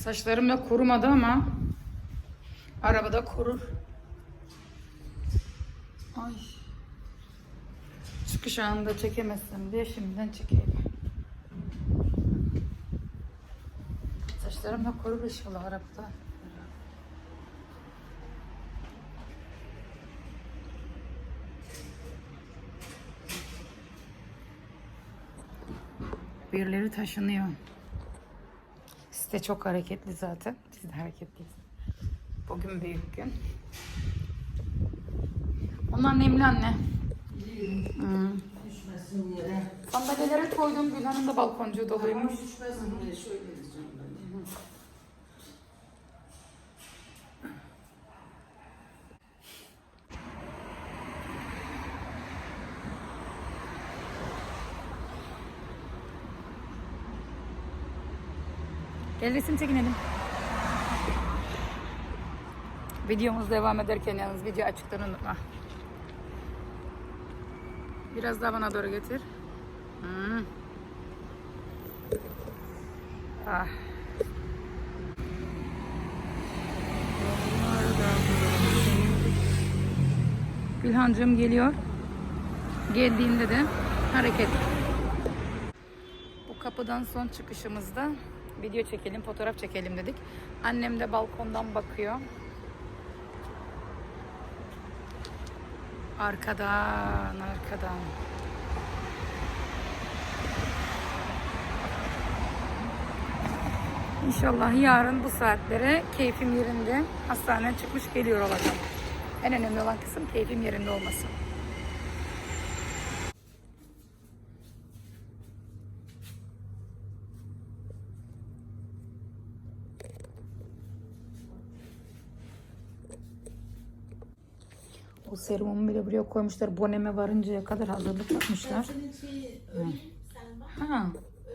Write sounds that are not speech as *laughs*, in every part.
Saçlarım da kurumadı ama arabada kurur. Ay. Çıkış anında çekemezsem diye şimdiden çekeyim. Saçlarım da kurur inşallah arabada. Birileri taşınıyor. Site çok hareketli zaten. Biz de hareketliyiz. Bugün büyük gün. Onlar nemli anne. Hmm. Düşmesin yere. Sandalyelere koydum. Gülhan'ın da balkoncuğu doluymuş. Düşmesin diye şöyle diyeceğim Gel resim çekinelim. Videomuz devam ederken yalnız video açıktan unutma. Biraz daha bana doğru getir. Hmm. Ah. Gülhancığım geliyor. Geldiğinde de hareket. Bu kapıdan son çıkışımızda video çekelim, fotoğraf çekelim dedik. Annem de balkondan bakıyor. Arkadan, arkadan. İnşallah yarın bu saatlere keyfim yerinde hastaneden çıkmış geliyor olacağım. En önemli olan kısım keyfim yerinde olması. O serumumu bile buraya koymuşlar. Boneme varıncaya kadar hazırlık yapmışlar. Bak. Ha,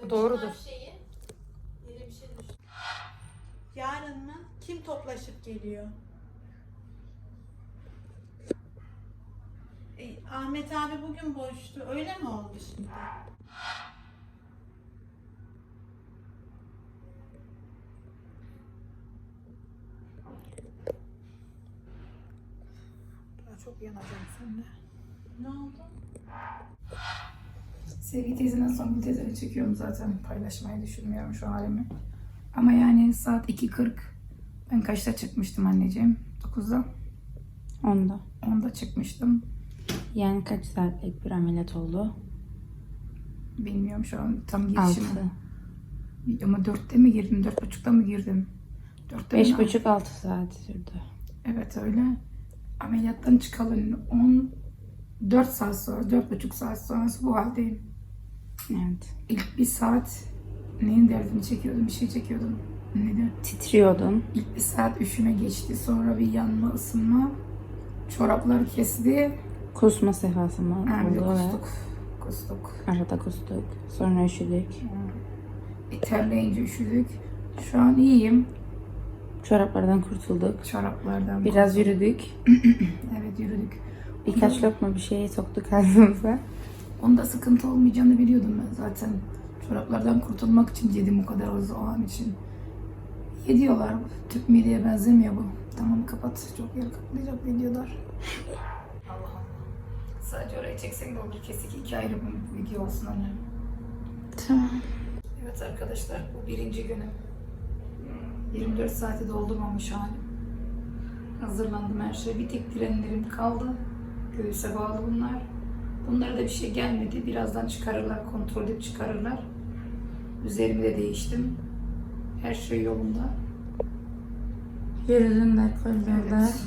doğrudur. Yarın mı? Kim toplaşıp geliyor? Ahmet abi bugün boştu. Öyle mi oldu şimdi? Yanacağım seninle. Ne oldu? Sevgi teyzeden son bir teyzemi çekiyorum zaten. Paylaşmayı düşünmüyorum şu halimi. Ama yani saat 2.40. Ben kaçta çıkmıştım anneciğim? 9'da. Onda. 10'da çıkmıştım. Yani kaç saatlik bir ameliyat oldu? Bilmiyorum şu an tam 6. girişimi. Ama 4'te mi girdim? 4.30'da mı girdim? 4'te mi? 5,5-6 saat sürdü. Evet öyle. Ameliyattan çıkalı 14 saat sonra, 4,5 saat sonrası bu haldeyim. Evet. İlk bir saat neyin derdini çekiyordum, bir şey çekiyordum. Neydi? Titriyordun. İlk bir saat üşüme geçti. Sonra bir yanma, ısınma. Çoraplar kesti. Kusma sefası mı de oldu ve kustuk. Kustuk. arada kustuk. Sonra üşüdük. Bir terleyince üşüdük. Şu an iyiyim. Çoraplardan kurtulduk. Çoraplardan. Biraz yürüdük. *clears throat* Evet yürüdük. Birkaç lokma bir şey soktuk ağzımıza. Onda sıkıntı olmayacağını biliyordum ben zaten. Çoraplardan kurtulmak için yedim o kadar o an için. Yediyorlar. Tüp mideye benzemiyor bu. Tamam kapat. Çok yer kaplayacak videolar. Allah *laughs* Allah. Sadece orayı çeksen de olur. Kesik iki ayrı bir video olsun anne. Tamam. Evet arkadaşlar bu birinci günüm. 24 saati doldurmamış halim. Hazırlandım her şey. Bir tek trenlerim kaldı. Göğüse bağlı bunlar. Bunlara da bir şey gelmedi. Birazdan çıkarırlar, kontrol edip çıkarırlar. Üzerimi de değiştim. Her şey yolunda. De koridorda. Evet.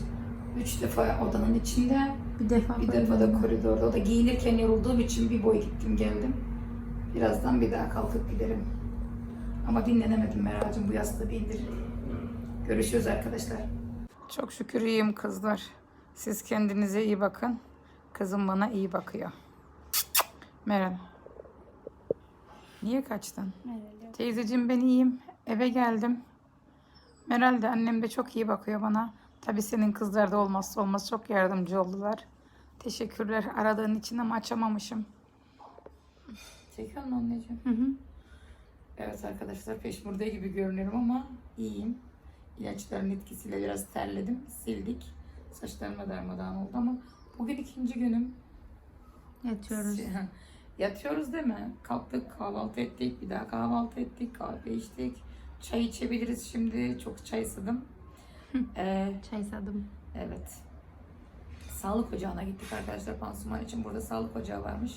Üç defa odanın içinde, Bir defa bir defa da koridorda. koridorda. O da giyinirken yorulduğum için bir boy gittim geldim. Birazdan bir daha kalkıp giderim. Ama dinlenemedim Meral'cığım bu yastığı bir indir. Görüşürüz arkadaşlar. Çok şükür iyiyim kızlar. Siz kendinize iyi bakın. Kızım bana iyi bakıyor. Meral. Niye kaçtın? Teyzeciğim ben iyiyim. Eve geldim. Meral de annem de çok iyi bakıyor bana. Tabii senin kızlar da olmazsa olmaz çok yardımcı oldular. Teşekkürler aradığın için ama açamamışım. Çekiyor musun anneciğim? Hı hı. Evet arkadaşlar peşmurde gibi görünüyorum ama iyiyim. İlaçların etkisiyle biraz terledim. Sildik. Saçlarıma darmadağın oldu ama bugün ikinci günüm. Yatıyoruz. Yatıyoruz değil mi? Kalktık, kahvaltı ettik, bir daha kahvaltı ettik, kahve içtik. Çay içebiliriz şimdi. Çok çay ısıdım. ee, Çay sadım. evet. Sağlık ocağına gittik arkadaşlar pansuman için. Burada sağlık ocağı varmış.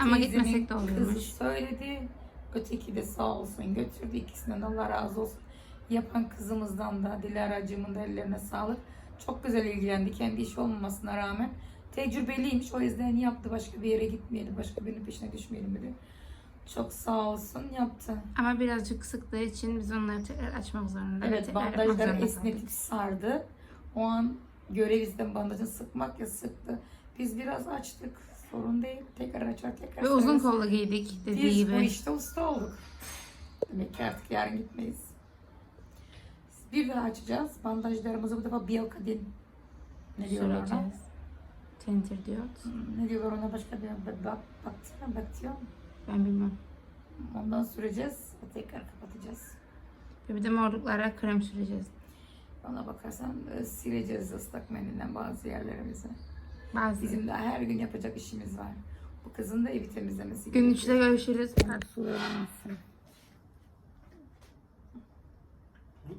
Ama Teyzemin gitmesek de Kızı oluyormuş. söyledi. Öteki de sağ olsun götürdü. İkisinden de Allah razı olsun. Yapan kızımızdan da Dilara'cığımın da ellerine sağlık. Çok güzel ilgilendi kendi işi olmamasına rağmen. Tecrübeliymiş o yüzden yaptı. Başka bir yere gitmeyelim. Başka birinin peşine düşmeyelim dedi. Çok sağ olsun yaptı. Ama birazcık sıktığı için biz onları tekrar açmak zorunda. Evet bandajları esnetip sardı. O an görev bandajını sıkmak ya sıktı. Biz biraz açtık. Sorun değil. Tekrar açar tekrar Ve uzun kollu giydik dediği Biz bu gibi. işte usta olduk. Demek ki artık yarın gitmeyiz. Bir daha açacağız. Bandajlarımızı bu defa biyokadin. Ne diyorlar ona? Tentir diyot. Hmm, Ne diyorlar ona başka bir bak bak baktiyon baktiyon. Ben bilmem. Ondan süreceğiz. Tekrar kapatacağız. Ve bir de morluklara krem süreceğiz. Bana bakarsan e, sileceğiz ıslak mendille bazı yerlerimizi. Bazı. Bizim de her gün yapacak işimiz var. Bu kızın da evi temizlemesi Gün gerekiyor. üçte görüşürüz. Su verir misin?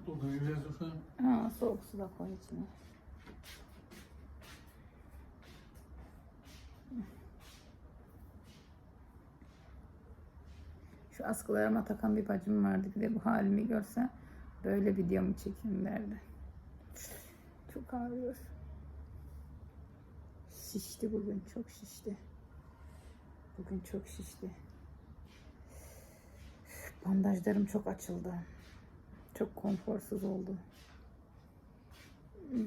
Burada biraz dursa Ha, soğuk su da koy içine. Şu askılarıma takan bir bacım vardı. Bir de bu halimi görse böyle videomu çekeyim derdi. Çok ağrıyor. Şişti bugün. Çok şişti. Bugün çok şişti. Bandajlarım çok açıldı. Çok konforsuz oldu. Hmm.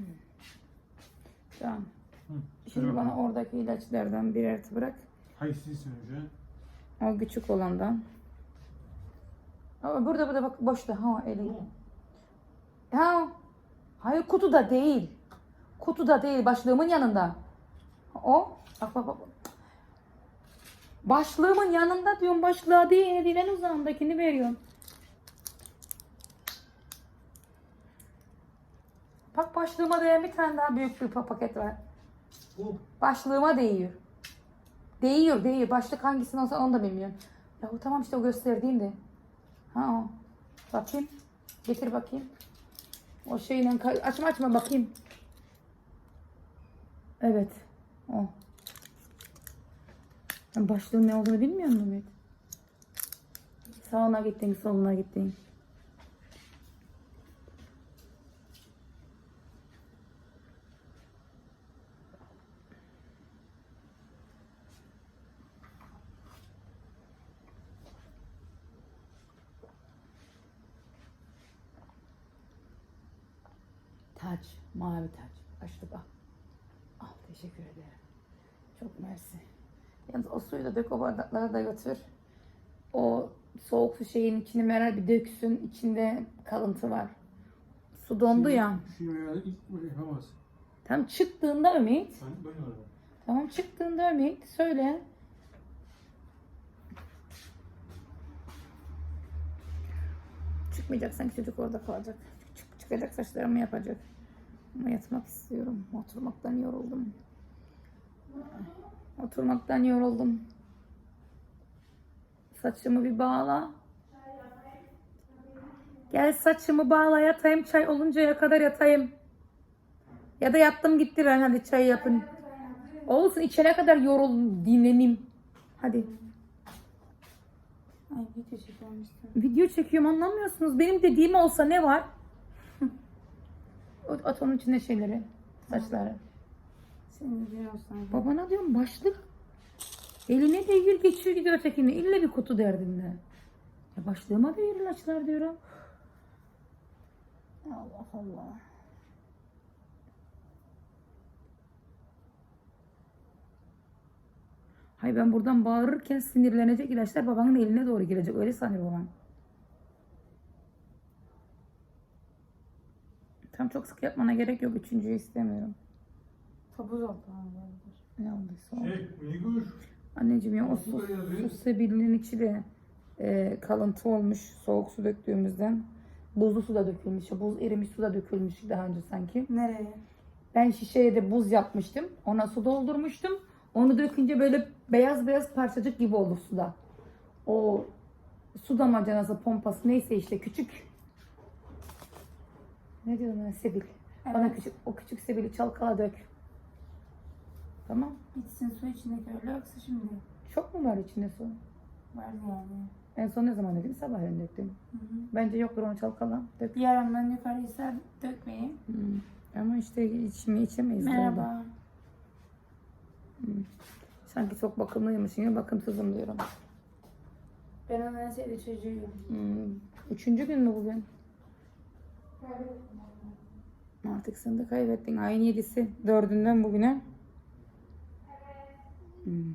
Tamam. Hı. Şimdi bana oradaki ilaçlardan birer bırak. Haysiz önce. O küçük olandan. Ama burada burada bak boşta. Ha eli. Ha. Hayır kutuda değil. Kutuda değil. Başlığımın yanında. O. Bak bak bak. Başlığımın yanında diyorum. Başlığa değil. Değil en uzağındakini veriyorum. Bak başlığıma değen bir tane daha büyük bir pa- paket var. Bu. Başlığıma değiyor. Değiyor, değiyor. Başlık hangisini olsa onu da bilmiyorum. Ya o tamam işte o gösterdiğin de. Ha o. Bakayım. Getir bakayım. O şeyle açma açma bakayım. Evet. O. Ben başlığın ne olduğunu bilmiyor musun Ümit? Sağına gittin, soluna gittin. Taç, mavi taç. Açtı bak. Teşekkür ederim. Çok mersi. Yalnız o suyu da dök o bardaklara da götür. O soğuk su şeyin içini meral bir döksün. İçinde kalıntı var. Su dondu ya. Şimdi herhalde ilk böyle yapamaz. Tam çıktığında Ümit. Ben böyle öyle. Tamam çıktığında Ümit söyle. Çıkmayacak sanki çocuk orada kalacak. Çık, çıkacak saçlarımı yapacak. Ama yatmak istiyorum. Oturmaktan yoruldum. Oturmaktan yoruldum. Saçımı bir bağla. Gel saçımı bağla yatayım çay oluncaya kadar yatayım. Ya da yattım gitti ben hadi çay yapın. Olsun içene kadar yorul dinleneyim. Hadi. Ay video çekiyormuşsun. Video çekiyorum anlamıyorsunuz. Benim dediğim olsa ne var? At- onun içine şeyleri. Saçları. Dediğin olsun. Babana diyorum başlık. Eline değiyor geçiyor gidiyor ötekine. İlle bir kutu derdinde. Ya başlığıma değiyor ilaçlar diyorum. Allah Allah. Hay ben buradan bağırırken sinirlenecek ilaçlar babanın eline doğru girecek. Öyle sanıyor babam. Tam çok sık yapmana gerek yok. Üçüncüyü istemiyorum. Topuz oldu. Ne olduysa oldu. Şey, minik kuş. Anneciğim ya o Nasıl su, böyle yazıyor? su sebilinin içi de e, kalıntı olmuş soğuk su döktüğümüzden. Buzlu su da dökülmüş. Buz erimiş su da dökülmüş daha önce sanki. Nereye? Ben şişeye de buz yapmıştım. Ona su doldurmuştum. Onu dökünce böyle beyaz beyaz parçacık gibi oldu suda. O su damacanası pompası neyse işte küçük. Ne diyorum ben? Sebil. Bana küçük, o küçük sebili çalkala dök. Tamam. Bitsin su içindeki öyle yoksa şimdi Çok mu var içinde su? var yani. En son ne zaman dedim? Sabahleyin döktüm. Bence yoktur onu çalkala. Dök. Bir yaramdan yukarıysa dökmeyin. Hmm. Ama işte içimi içemeyiz. orada. Merhaba. Sanki çok bakımlıymışım ya bakımsızım diyorum. Ben onun en sevdiği çocuğuyum. Hmm. Üçüncü gün mü bugün? Artık sen de kaybettin. Ayın yedisi. Dördünden bugüne. Hmm.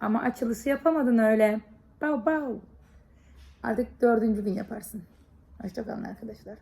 Ama açılışı yapamadın öyle. Bav bav. Artık dördüncü gün yaparsın. Hoşçakalın arkadaşlar.